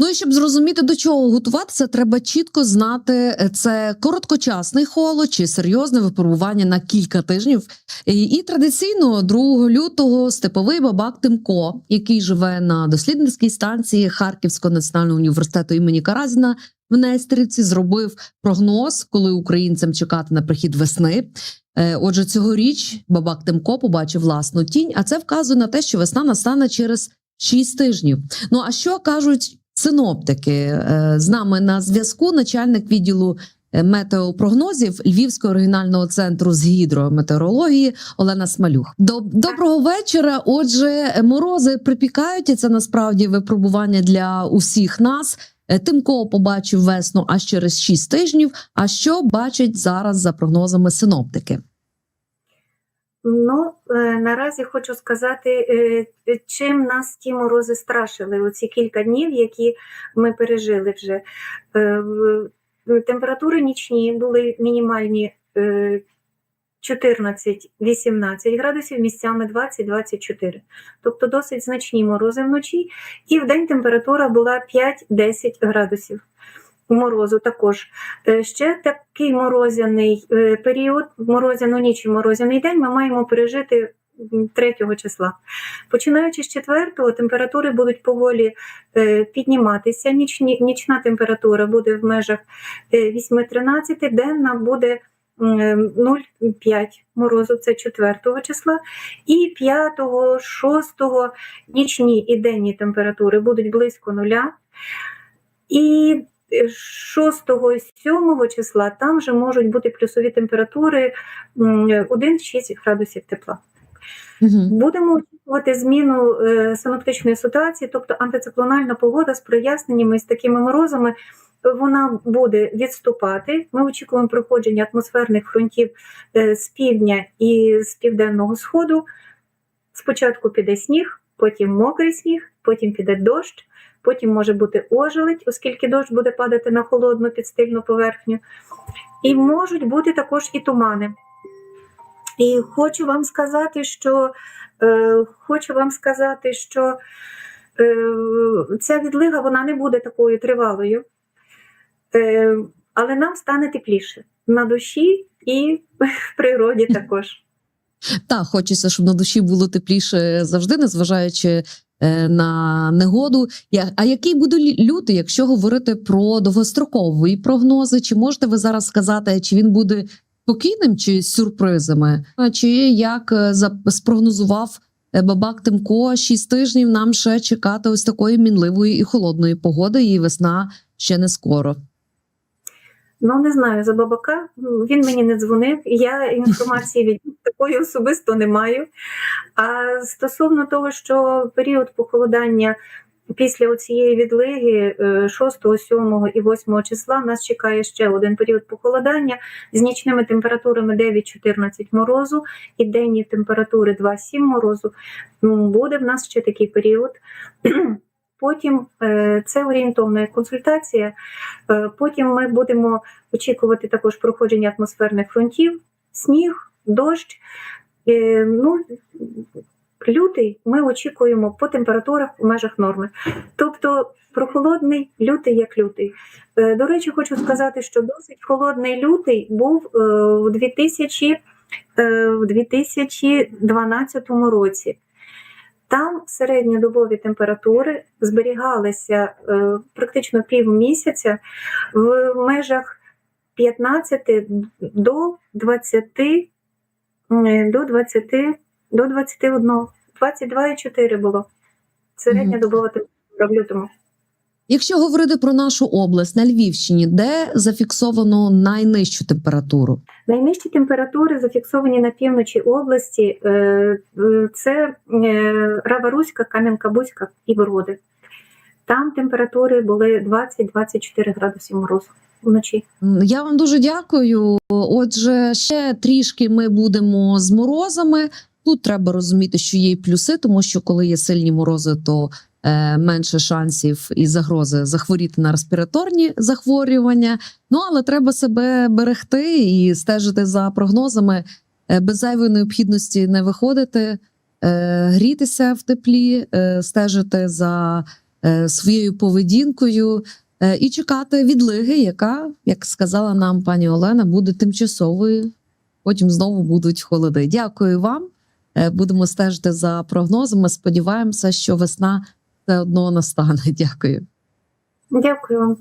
Ну і щоб зрозуміти до чого готуватися, треба чітко знати, е, це короткочасний холод чи серйозне випробування на кілька тижнів. І, і традиційно 2 лютого степовий бабак Тимко, який живе на дослідницькій станції Харківського національного університету імені Каразіна в Нестерівці, зробив прогноз, коли українцям чекати на прихід весни. Е, Отже, цьогоріч бабак Тимко побачив власну тінь, а це вказує на те, що весна настане через 6 тижнів. Ну а що кажуть синоптики? Е, З нами на зв'язку начальник відділу е, метеопрогнозів Львівського регіонального центру з гідрометеорології Олена Смалюх. Доб- Доброго вечора. Отже, морози припікають, і це насправді випробування для усіх нас. Е, Тимко побачив весну аж через 6 тижнів. А що бачать зараз за прогнозами синоптики? Ну, е, наразі хочу сказати, е, чим нас ті морози страшили оці кілька днів, які ми пережили вже. Е, Температури нічні були мінімальні е, 14-18 градусів, місцями 20-24. Тобто досить значні морози вночі. І в день температура була 5-10 градусів. Морозу також. Е, Ще такий морозяний е, період, морозяну ніч і морозяний день ми маємо пережити 3 числа. Починаючи з 4 температури будуть поволі е, підніматися. Нічні, нічна температура буде в межах е, 8-13, денна буде 0,5 морозу, це 4 числа. І 5, 6 нічні і денні температури будуть близько нуля. І 6 7 числа там вже можуть бути плюсові температури 1-6 градусів тепла. Угу. Будемо очікувати зміну е, синоптичної ситуації, тобто антициклональна погода з проясненнями з такими морозами. Вона буде відступати. Ми очікуємо проходження атмосферних фронтів е, з півдня і з південного сходу. Спочатку піде сніг, потім мокрий сніг, потім піде дощ, потім може бути ожеледь, оскільки дощ буде падати на холодну підстильну поверхню. І можуть бути також і тумани. І хочу вам сказати, що е, хочу вам сказати, що е, ця відлига вона не буде такою тривалою, е, але нам стане тепліше на душі і в природі також. Так, хочеться, щоб на душі було тепліше завжди, незважаючи на негоду. А який буде лютий, якщо говорити про довгострокові прогнози? Чи можете ви зараз сказати, чи він буде спокійним чи з сюрпризами? Чи як е, спрогнозував е, бабак Тимко, 6 тижнів нам ще чекати ось такої мінливої і холодної погоди, і весна ще не скоро. Ну не знаю за бабака. Він мені не дзвонив. Я інформації від такої особисто не маю. А стосовно того, що період похолодання після цієї відлиги е, 6, 7 і 8 числа нас чекає ще один період похолодання з нічними температурами 9-14 морозу і денні температури 2-7 морозу. Буде в нас ще такий період. Потім е, це орієнтовна консультація. Е, Потім ми будемо очікувати також проходження атмосферних фронтів, сніг, дощ. Е, Ну, лютий ми очікуємо по температурах в межах норми. Тобто прохолодний лютий як лютий. До речі, хочу сказати, що досить холодний лютий був в 2000, в 2012 році. Там середньодобові температури зберігалися е, практично півмісяця в межах 15 до 20, е, до 20, до 21, 22,4 було. Середньодобова температура в лютому. Якщо говорити про нашу область на Львівщині, де зафіксовано найнижчу температуру? Найнижчі температури зафіксовані на півночі області. е, е, Це е, Рава-Руська, Кам'янка-Бузька і Броди. Там температури були 20-24 градуси морозу вночі. Я вам дуже дякую. Отже, ще трішки ми будемо з морозами. Тут треба розуміти, що є й плюси, тому що коли є сильні морози, то е, менше шансів і загрози захворіти на респіраторні захворювання. Ну але треба себе берегти і стежити за прогнозами. Е, без зайвої необхідності не виходити, е, грітися в теплі, е, стежити за е, своєю поведінкою е, і чекати відлиги, яка, як сказала нам пані Олена, буде тимчасовою. Потім знову будуть холоди. Дякую вам. Е, Будемо стежити за прогнозами. Сподіваємося, що весна все одно настане. Дякую. Дякую.